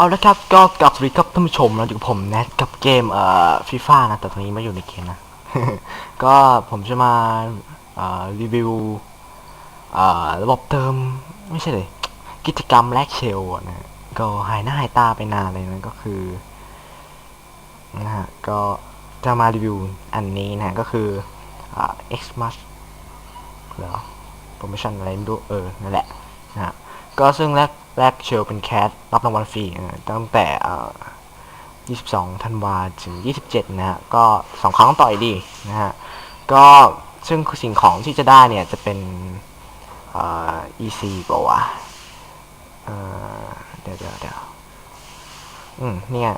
เอาละครับก็กลับสวัสดีครับท่านผู้ชมนะอยู่กับผมแนทกับเกมเอ่อฟีฟ่านะแต่ตอนนี้ไม่อยู่ในเกมนะ ก็ผมจะมาเอ่อรีวิวเอ่อระบบเติมไม่ใช่เลย กิจกรรมแลกเชลนะก็หายหน้าหายตาไปนานเลยนะก็คือนะฮะก็จะมารีวิวอันนี้นะก็คืออ่า Xmas เหรอโปรโมชั่นอะไรไม่รู้เออนั่นแหละนะฮะก็ซึ่งแรก แรกเชลเป็นแคสรับรางวัลฟรีตั้งแต่เอ่อ22ธันวาถึง 27 นะฮะ ก็สองครั้งต่อยดีนะฮะ ก็ซึ่งสิ่งของที่จะได้เนี่ยจะเป็นเอ่อ EC ป่าวะเอ่อเดี๋ยวเดี๋ยวเดี๋ยวอืมเนี่ย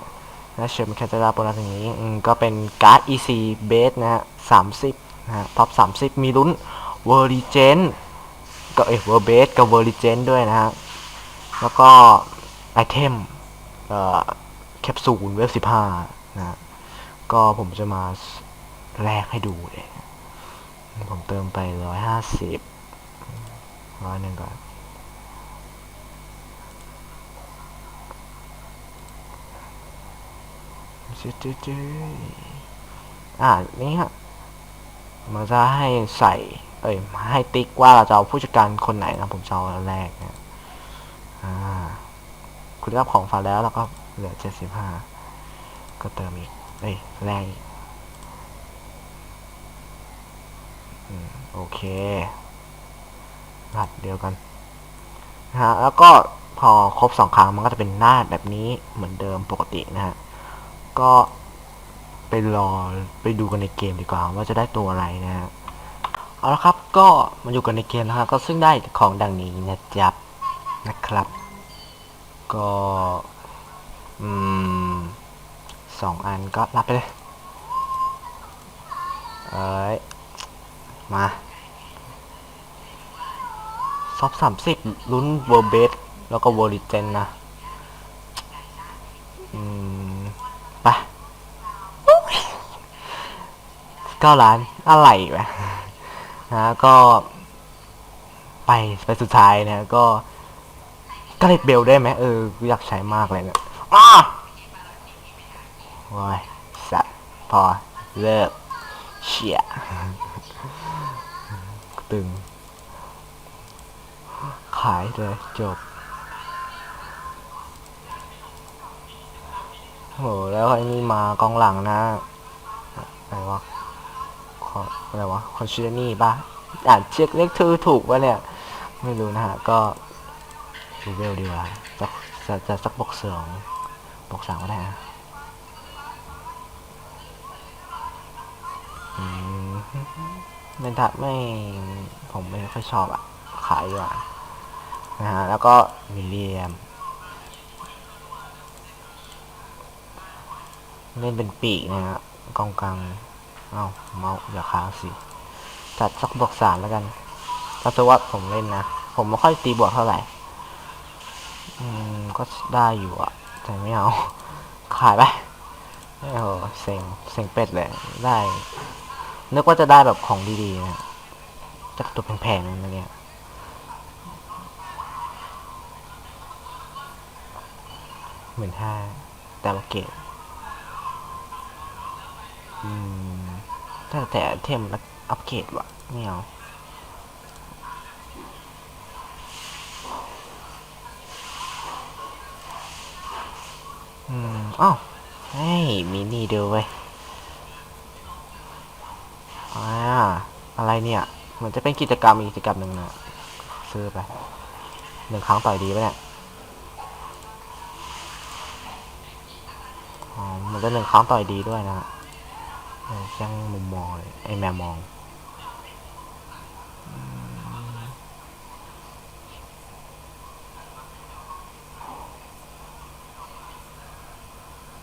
นะเชลเป็นแคสจะได้โบนัสอย่างนี้อืมก็เป็นการ์ด EC base นะฮะ 30 นะฮะ ท็อป 30 มีลุ้นเวอร์ g เจนก็เอเวอร์เบสกับเวอร์ g เจนด้วยนะฮะ แล้วก็ไอเทมเแคปซูลเวฟสิบห้านะก็ผมจะมาแลกให้ดูเลย ผมเติมไปร้อยห้าสิบร้อยหนึ่งก่อนจืดจืดอ่า นี่ฮะมันจะให้ใส่ เอ้ย ให้ติ๊กว่าเราจะเอาผู้จัดการคนไหนนะ ผมจะเอาแรกนะ อ่า คุณรับของฝากแล้วแล้วก็เหลือเจ็ดสิบห้าก็เติมอีก เอ้ยแรกอีกโอเครหัสเดียวกันนะฮะแล้วก็พอครบสองครั้งมันก็จะเป็นหน้าแบบนี้เหมือนเดิมปกตินะฮะ ก็ไปรอไปดูกันในเกมดีกว่าว่าจะได้ตัวอะไรนะฮะ เอาละครับก็มาอยู่กันในเกมนะครับก็ซึ่งได้ของดังนี้นะจ๊บ นะครับ ก็อืมสองอันก็รับไปเลย เอ้ย มาซอฟสามสิบลุ้นเวอร์เบสแล้วก็เวอร์ลิเจนนะอืมไปเก้าล้านอะไรวะนะก็ไปไปสุดท้ายนะก็ ก็เลดเบลได้ไหมเออกูอยากใช้มากเลยเนี่ยอ้าโอ้ยสัตว์พอเลิกเชี่ยตึง ขายเลยจบโหแล้วไอ้นี่มากองหลังนะอะไรวะคออะไรวะคอนชินี่ป่ะอ่านเช็คเลขทือถูกปะเนี่ย ไม่รู้นะฮะ ก็ ดูเวลดีกว่าจะจะจะสักบกสองบกสามก็ได้นะไม่ถัดไม่ผมไม่ค่อยชอบอะ ขายดีกว่านะฮะแล้วก็มิลเลียมเล่นเป็นปีกนะฮะกองกลางเอ้าเมาส์อย่าค้างสิจัดสักบวกสามแล้วกันถ้าสวัสดผมเล่นนะ ผมไม่ค่อยตีบวกเท่าไหร่ อืม ก็ได้อยู่อะแต่ไม่เอา ขายไปโอ้โหเซ็งเซ็งเป็ดเลยได้ นึกว่าจะได้แบบของดีๆนะจากตัวแพงๆนั่นเนี่ยหมื่นห้าแต่ละเกตอืมแต่แต่เทมอัปเกรดวะไม่เอา อืมอ้าวเฮ้ยมีนี่เดียวเว้ยอ่าอะไรเนี่ย เหมือนจะเป็นกิจกรรมอีกกิจกรรมหนึ่งนะซื้อไปหนึ่งครั้งต่อยดีปะเนี่ยอ๋อมันจะหนึ่งครั้งต่อยดีด้วยนะฮะช่างมุมมองเลยไอแมวมอง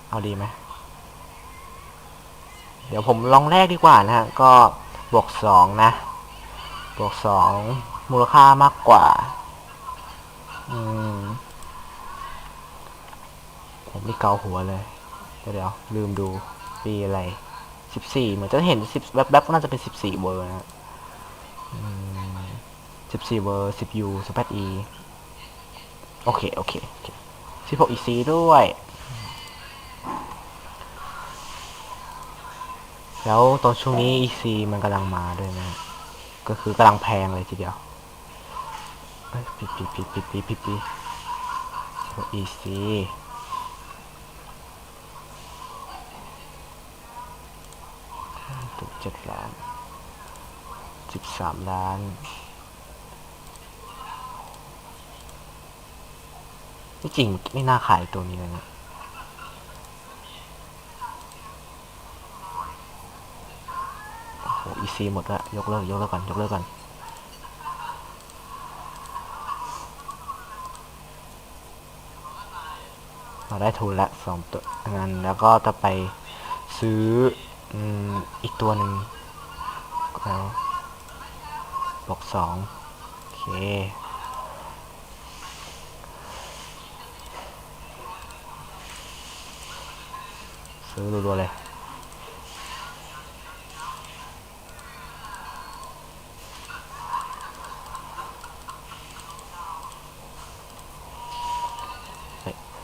เอาดีไหมเดี๋ยวผมลองแรกดีกว่านะฮะ ก็บวกสองนะ บวกสองมูลค่ามากกว่า อืม ผมนี่เกาหัวเลย เดี๋ยวยวลืมดูปีอะไรสิบสี่เหมือนจะเห็นสิบแวบๆน่าจะเป็นสิบสี่เวอร์นะสิบสี่เวอร์สิบยูสเปดอีโอเคโอเค โอเคสิบหกอีซีด้วย แล้วตอนช่วงนี้ EC มันกำลังมาด้วยนะ ก็คือกำลังแพงเลยทีเดียวปิดปิดปิดปิดปิดปิดปิด EC ตุกเจ็ดล้านสิบสามล้านจริงไม่น่าขายตัวนี้เลยนะ โอ้โห EC หมดล้วยกเลิกยกเลิกก่อนยกเลิกก่อนเราได้ทุนละสองตัวงั้นแล้วก็จะไปซื้ออืมอีกตัวหนึ่งแล้วบอกสองโอเคซื้อรัวๆเลย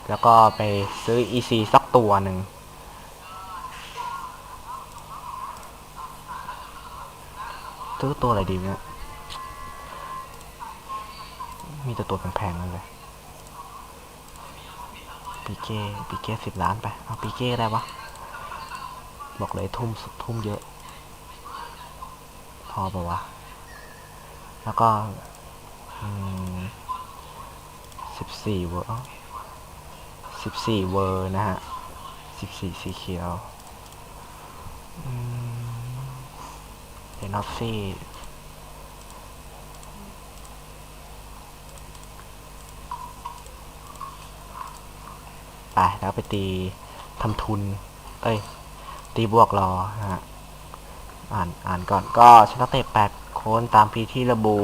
แล้วก็ไปซื้อ EC สักตัวหนึ่ง ซื้อตัวอะไรดีเนี่ย มีแต่ตัวแพงๆเลยปีเก้ปีเก้สิบล้านไป เอาปีเก้ได้ปะบอกเลยทุ่มทุ่มเยอะ พอปะวะ แล้วก็สิบสี่เวอร์ สิบสี่เวอร์นะฮะสิบสี่สีเขียวเดนอฟฟี่ไปแล้วไปตีทำทุน เอ้ย ตีบวกรอฮะ อ่านอ่านก่อนก็ชนะเตะแปดคนตามพีที่ระบุ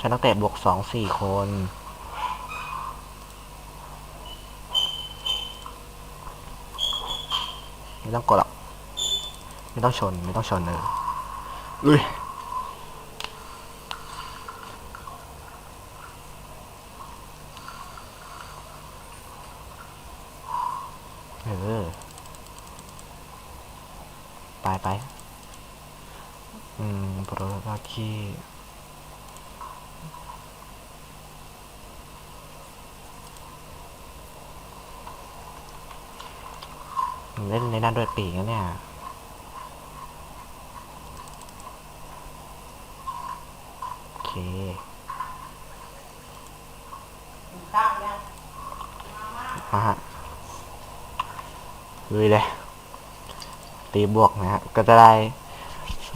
ชนะเตะบวกสองสี่คน ไม่ต้องกดหรอก ไม่ต้องชน ไม่ต้องชนเลยลุยเออ ไปไป อืมโปรตาคี เล่นในนั้นด้วยปีกนเนี่ยโอเคมาฮะลุยเลย ตีบวกนะฮะ ก็จะได้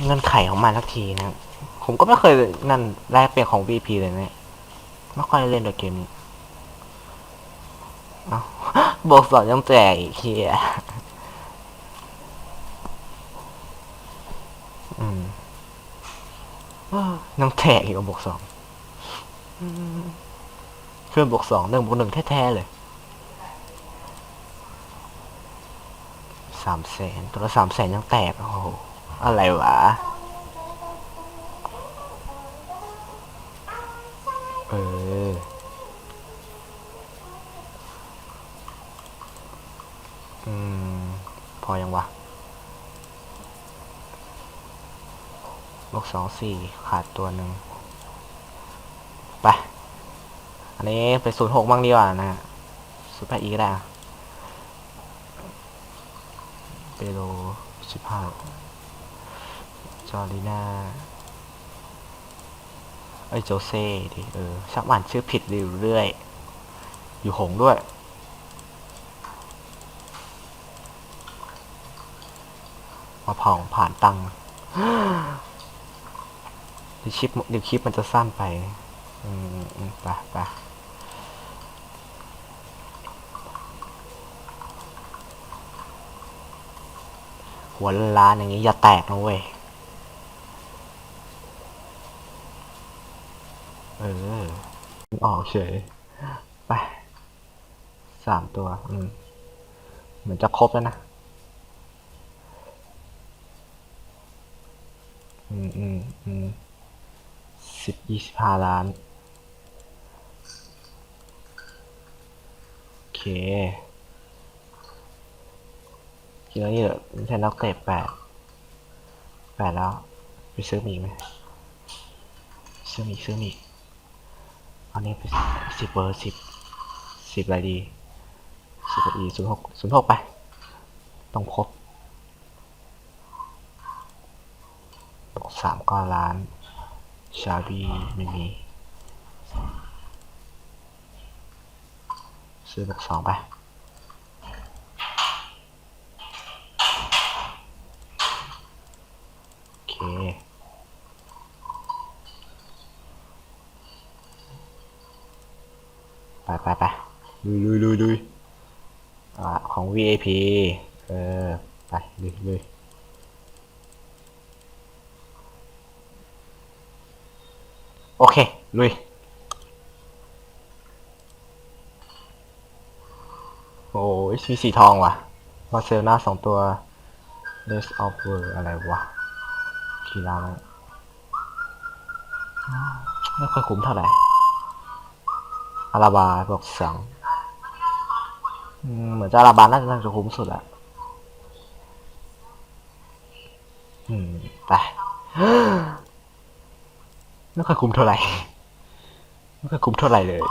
เงื่อนไขของมันสักทีนะ ผมก็ไม่เคยนั่นแลกเปลี่ยนของ VP เลยเนี่ยไม่ค่อยเล่นด้วยเกมนี้ เอาบวกสองยังแจกอีกเฮียอืม เอ้องแจกอีกบวกสองอืมเพื่อนบวกสองหนึ่งบวกหนึ่งแท้ๆเลยสามแสนตัวละสามแสนยังแตก โอ้โห อะไรวะ เอออืม พอยังวะ บวกสองสี่ขาดตัวหนึ่งไป อันนี้ไปศูนย์หกบ้างดีกว่านะฮะศูนย์แปดอีก็ได้เปโลสิบห้าจอรีนาเอ้ยโจเซ่ดิเออชักหวานชื่อผิดเรื่อยๆอยู่หงด้วยมาผ่องผ่านตัง ดี๋ยวคลิปเดี๋ยวคลิปมันจะสั้นไปอืมอืมไปไปหัวล้านอย่างนี้อย่าแตกนะเว้ย เออออกเฉย ไป สามตัว อืม เหมือนจะครบแล้วนะ อืมอืมอืม สิบยี่สิบห้าล้านกินแล้วนี่เหรอแทนนักเตะแปดแปดแล้ว ไปซื้อมีอีกไหมซื้อมีอีกซื้อมีอีกอานี้ไปสิบเบอร์สิบสิบอะไรดีสิบอีศูนย์หกศูนย์หกไป ต้องครบตกสามก้อนล้าน ชาบีไม่มีซื้อบวกสองไปโอเคไปไปไปลุยลุยลุยลุยอ่าของ VAP เออ ไปลุยลุย อเค ลุย โอ้ยมีสีทองว่ะ มาเซลหน้าสองตัว Less of World อะไรวะคีราไหมอ้าวไม่ค่อยคุ้มเท่าไหร่ อาราบาบอกสองเหมือนจะอาราบาน่าจะน่าจะคุ้มสุดละอืม ไป ไม่ค่อยคุ้มเท่าไหร่ไม่ค่อยคุ้มเท่าไหร่เลย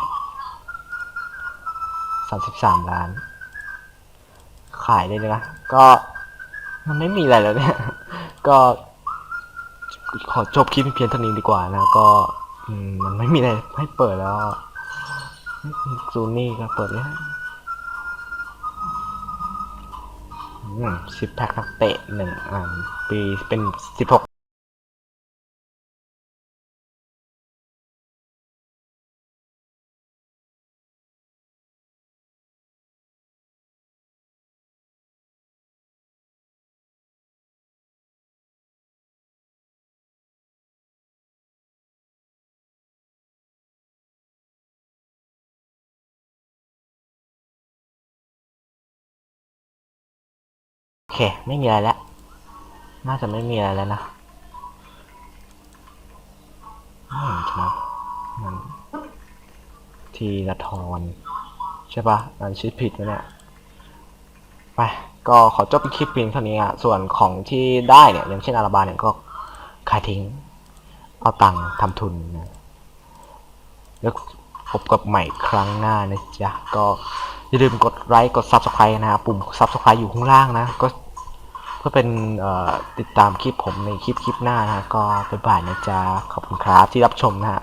สามสิบสามล้าน ขายได้เลยนะ ก็มันไม่มีอะไรแล้วเนี่ย ก็ขอจบคลิปเพียงเท่านี้ดีกว่านะ ก็มันไม่มีอะไรให้เปิดแล้วซูนี่ก็เปิดแล้วสิบแพ็คนักเตะหนึ่งอ่าปีเป็นสิบหก เค ไม่มีอะไรแล้ว น่าจะไม่มีอะไรแล้วนะอืมครับมันทีละทอนใช่ปะอ่านชื่อผิดไหมเนี่ย ไป ก็ขอจบคลิปเพียงเท่านี้อะ ส่วนของที่ได้เนี่ย อย่างเช่นอาราบาเนี่ยก็ขายทิ้ง เอาตังค์ทำทุนนะแล้วพบกับใหม่ครั้งหน้านะจ๊ะ ก็อย่าลืมกดไลค์ กด Subscribe นะครับปุ่ม Subscribe อยู่ข้างล่างนะ ก็ พื่อเป็นติดตามคลิปผมในคลิปคลิปหน้านะฮะก็บ๊ายบายนะจ๊ะขอบคุณครับที่รับชมนะฮะ